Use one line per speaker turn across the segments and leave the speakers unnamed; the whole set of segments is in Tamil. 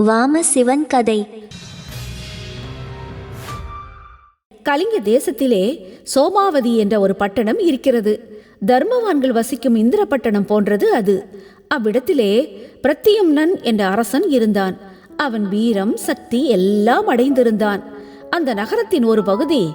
வாமசிவன் கதை.
கலிங்க தேசத்திலே சோமாவதி என்ற ஒரு பட்டணம் இருக்கிறது. தர்மவான்கள் வசிக்கும் இந்திரப்பட்டணம் போன்றது அது. அவ்விடத்திலே பிரத்தியம்னன் என்ற அரசன் இருந்தான். அவன் வீரம் சக்தி எல்லாம் அடைந்திருந்தான். அந்த நகரத்தின் ஒரு பகுதி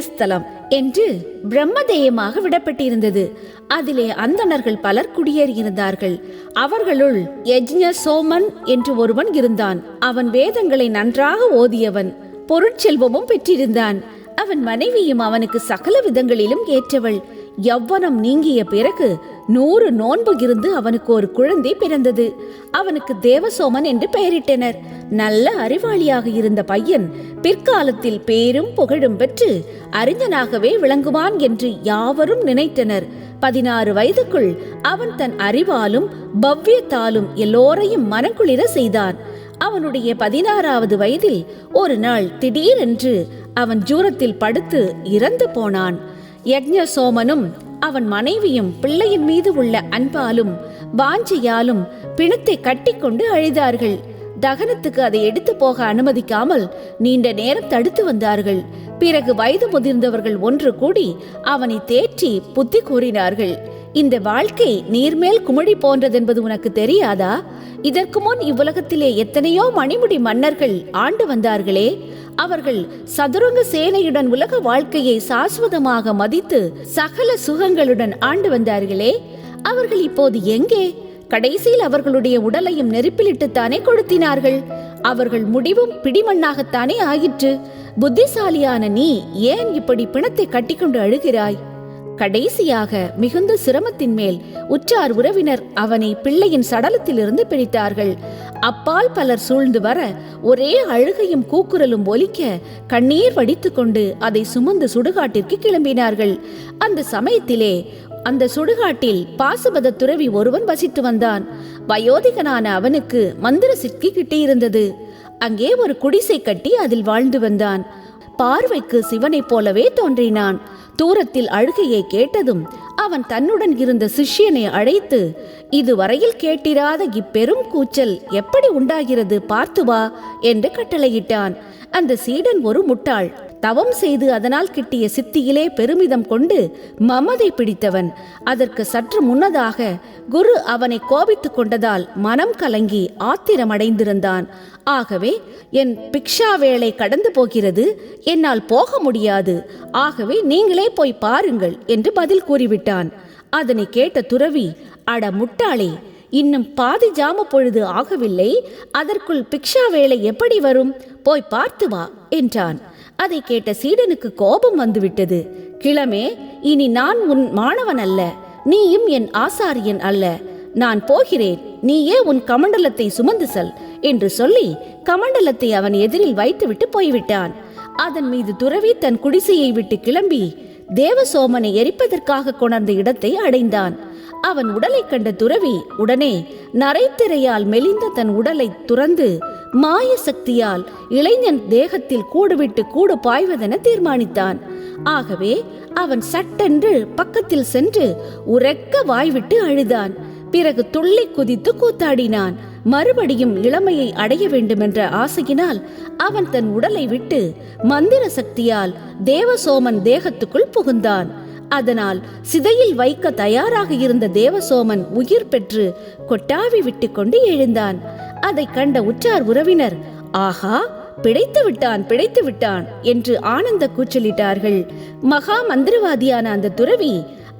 ஸ்தலம். என்று பிரம்மதேயமாக விடப்பட்டிருந்தது. அதிலே அந்தணர்கள் பலர் குடியேறியிருந்தார்கள். அவர்களுள் யஜ்ஞ சோமன் என்று ஒருவன் இருந்தான். அவன் வேதங்களை நன்றாக ஓதியவன். பொருட்செல்வமும் பெற்றிருந்தான். அவன் மனைவியும் அவனுக்கு சகல விதங்களிலும் ஏற்றவள். யவ்வனம் நீங்கிய பிறகு நூறு நோன்பு இருந்து அவனுக்கு ஒரு குழந்தை பிறந்தது. அவனுக்கு தேவசோமன் என்று பெயரிட்டனர். நல்ல அறிவாளியாக இருந்த பையன் பிற்காலத்தில் பேரும் புகழும் பெற்று அறிஞனாகவே விளங்குவான் என்று யாவரும் நினைத்தனர். பதினாறு வயதுக்குள் அவன் தன் அறிவாலும் பவ்யத்தாலும் எல்லோரையும் மனக்குளிர செய்தான். அவனுடைய பதினாறாவது வயதில் ஒரு நாள் திடீரென்று அவன் ஜூரத்தில் படுத்து இறந்து போனான். யக்ஞ சோமனும் அவன் மனைவியும் பிள்ளையின் மீது உள்ள அன்பாலும் வாஞ்சையாலும் பிணத்தை கட்டிக்கொண்டு அழுதார்கள். தகனத்துக்கு அதை எடுத்து போக அனுமதிக்காமல் நீண்ட நேரம் தடுத்து வந்தார்கள். பிறகு வயது முதிர்ந்தவர்கள் ஒன்று கூடி அவனை தேற்றி புத்தி கூறினார்கள். இந்த வாழ்க்கை நீர்மேல் குமிழி போன்றதென்பது உனக்கு தெரியாதா? இதற்கு முன் இவ்வுலகத்திலே எத்தனையோ மணிமுடி மன்னர்கள் ஆண்டு வந்தார்களே. அவர்கள் சதுரங்க சேனையுடன் உலக வாழ்க்கையை சாஸ்வதமாக மதித்து சகல சுகங்களுடன் ஆண்டு வந்தார்களே. அவர்கள் இப்போது எங்கே? கடைசியில் அவர்களுடைய உடலையும் நெருப்பிலிட்டுத்தானே கொளுத்தினார்கள். அவர்கள் முடிவும் பிடிமண்ணாகத்தானே ஆயிற்று. புத்திசாலியான நீ ஏன் இப்படி பிணத்தை கட்டிக்கொண்டு அழுகிறாய்? கடைசியாக மிகுந்த சிரமத்தின் மேல் உற்றார் உறவினர் அவனை பிள்ளையின் சடலத்திலிருந்து பிடித்தார்கள். அப்பால் பலர் சூழ்ந்து வர ஒரே அழுகையும் கூக்குரலும் ஒலிக்க கண்ணீர் வடித்துக்கொண்டு அதை சுமந்து சுடுகாட்டிற்கு கிளம்பினார்கள். அந்த சமயத்திலே அந்த சுடுகாட்டில் பாசுபத துறவி ஒருவன் வசித்து வந்தான். வயோதிகனான அவனுக்கு மந்திர சிக்கி கிட்டியிருந்தது. அங்கே ஒரு குடிசை கட்டி அதில் வாழ்ந்து வந்தான். பார்வைக்கு சிவனைப் போலவே தோன்றினான். தூரத்தில் அழுகையை கேட்டதும் அவன் தன்னுடன் இருந்த சிஷ்யனை அழைத்து இதுவரையில் கேட்டிராத இப்பெரும் கூச்சல் எப்படி உண்டாகிறது பார்த்து வா என்று கட்டளையிட்டான். அந்த சீடன் ஒரு முட்டாள். தவம் செய்து அதனால் கிட்டிய சித்தியிலே பெருமிதம் கொண்டு மமதை பிடித்தவன். அதற்கு சற்று முன்னதாக குரு அவனை கோபித்துக் கொண்டதால் மனம் கலங்கி ஆத்திரமடைந்திருந்தான். ஆகவே என் பிக்ஷா வேளை கடந்து போகிறது என்னால் போக முடியாது. ஆகவே நீங்களே போய் பாருங்கள் என்று பதில் கூறிவிட்டான். அதனை கேட்ட துறவி அட முட்டாளே இன்னும் பாதி ஜாம பொழுது ஆகவில்லை. அதற்குள் பிக்ஷா வேலை எப்படி வரும்? போய் பார்த்து வா என்றான். அதை கேட்ட சீடனுக்கு கோபம் வந்துவிட்டது. கிளமே இனி நான் உன் மாணவன் அல்ல. நீயும் என் ஆசாரியன் அல்ல. நான் போகிறேன். நீயே உன் கமண்டலத்தை சுமந்து செல் என்று சொல்லி கமண்டலத்தை அவன் எதிரில் வைத்துவிட்டு போய்விட்டான். அதன் மீது துறவி தன் குடிசையை விட்டு கிளம்பி தேவசோமனை எரிப்பதற்காக கொணர்ந்த இடத்தை அடைந்தான். அவன் உடலை கண்ட துறவி உடனே நரைத்திரையால் மெலிந்த தன் உடலை துறந்து மாய சக்தியால் இளைஞன் தேகத்தில் கூடுவிட்டு கூடு பாய்வதென தீர்மானித்தான். ஆகவே அவன் சட்டென்று பக்கத்தில் சென்று உரக்க வாய்விட்டு அழுதான். பிறகு துள்ளி குதித்து கூத்தாடினான். மறுபடியும் இளமையை அடைய வேண்டுமென்ற ஆசையினால் அவன் தன் உடலை விட்டு மந்திர சக்தியால் தேவசோமன் தேகத்துக்குள் புகுந்தான். அதனால் சிதையில் வைக்க தயாராக இருந்த தேவசோமன் உயிர் பெற்று கொட்டாவி விட்டுக்கொண்டு எழுந்தான். அதை கண்ட உற்றார் உறவினர் ஆஹா பிழைத்து விட்டான் பிழைத்து விட்டான் என்று ஆனந்த கூச்சலிட்டார்கள். மகா மந்திரவாதியான அந்த துறவி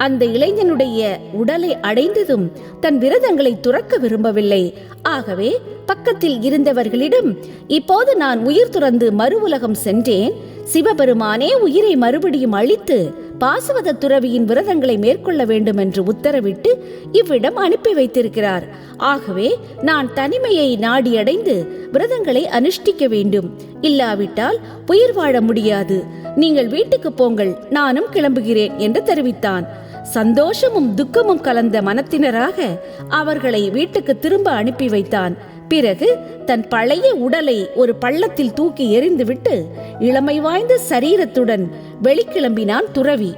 அந்த இளைஞனுடைய உடலை அடைந்ததும் தன் விரதங்களை துறக்க விரும்பவில்லை. ஆகவே பக்கத்தில் இருந்தவர்களிடம் இப்போது நான் உயிர் துறந்து மறு உலகம் சென்றேன். சிவபெருமானே உயிரை மறுபடியும் அழித்து பாசவத துறவியின் விரதங்களை மேற்கொள்ள வேண்டும் என்று உத்தரவிட்டு இவ்விடம் அனுப்பி வைத்திருக்கிறார். ஆகவே நான் தனிமையை நாடியடைந்து விரதங்களை அனுஷ்டிக்க வேண்டும். இல்லாவிட்டால் உயிர் வாழ முடியாது. நீங்கள் வீட்டுக்கு போங்கள். நானும் கிளம்புகிறேன் என்று தெரிவித்தான். சந்தோஷமும் துக்கமும் கலந்த மனத்தினராக அவர்களை வீட்டுக்கு திரும்ப அனுப்பி வைத்தான். பிறகு தன் பழைய உடலை ஒரு பள்ளத்தில் தூக்கி எறிந்துவிட்டு இளமை வாய்ந்த சரீரத்துடன் வெளிக்கிளம்பினான் துறவி.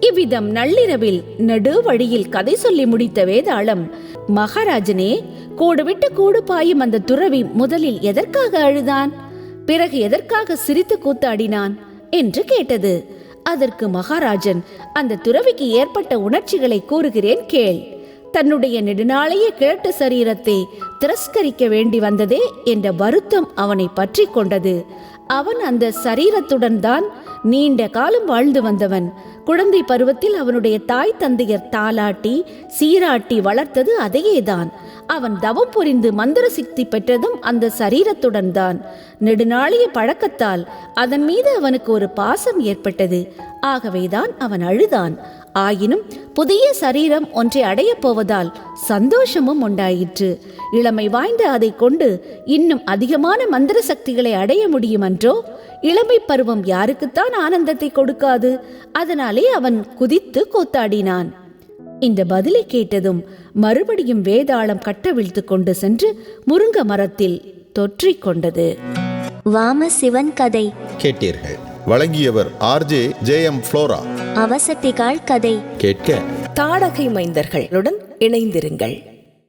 இவ்விதம் நள்ளிரவில் நடு வழியில் கதை சொல்லி முடித்த வேதாளம் மகாராஜனே கூடு விட்டு கூடு பாயும் அந்த துறவி முதலில் எதற்காக அழுதான்? பிறகு எதற்காக சிரித்து கூத்தாடினான்? என்று கேட்டது. அதற்கு மகாராஜன் அந்த துறவிக்கு ஏற்பட்ட உணர்ச்சிகளை கூறுகிறேன் கேள். தன்னுடைய நெடுநாளைய கிழட்டு சரீரத்தை திரஸ்கரிக்க வேண்டி வந்ததே என்ற வருத்தம் அவனை பற்றி கொண்டது. அவன் அந்த சரீரத்துடன் தான் நீண்ட காலம் வாழ்ந்து வந்தவன். குழந்தை பருவத்தில் அவனுடைய தாய் தந்தையர் தாலாட்டி சீராட்டி வளர்த்தது அதையேதான். அவன் தவம் புரிந்து மந்திர சித்தி பெற்றதும் அந்த சரீரத்துடன் தான். நெடுநாளைய பழக்கத்தால் அதன் மீது அவனுக்கு ஒரு பாசம் ஏற்பட்டது. ஆகவேதான் அவன் அழுதான். ஆயினும் புதிய சரீரம் ஒன்றை அடையப் போவதால் சந்தோஷமும் உண்டாயிற்று. இளமை வாய்ந்த அதை கொண்டு இன்னும் அதிகமான மந்திர சக்திகளை அடைய முடியுமன்றோ? இளமை பருவம் யாருக்குத்தான் ஆனந்தத்தை கொடுக்காது. அதனாலே அவன் குதித்து கூத்தாடினான். இந்த பதிலை கேட்டதும் மறுபடியும் வேதாளம் கட்டவிழ்த்து கொண்டு சென்று முருங்க மரத்தில் தொற்றிக் கொண்டது.
வாம சிவன் கதை.
கேட்டீர்கள். வழங்கியவர் ஆர்ஜே ஜே எம் ஃப்ளோரா.
அவசத்திகாள் கதை.
கேட்க.
தாடகை மைந்தர்களுடன் இணைந்திருங்கள்.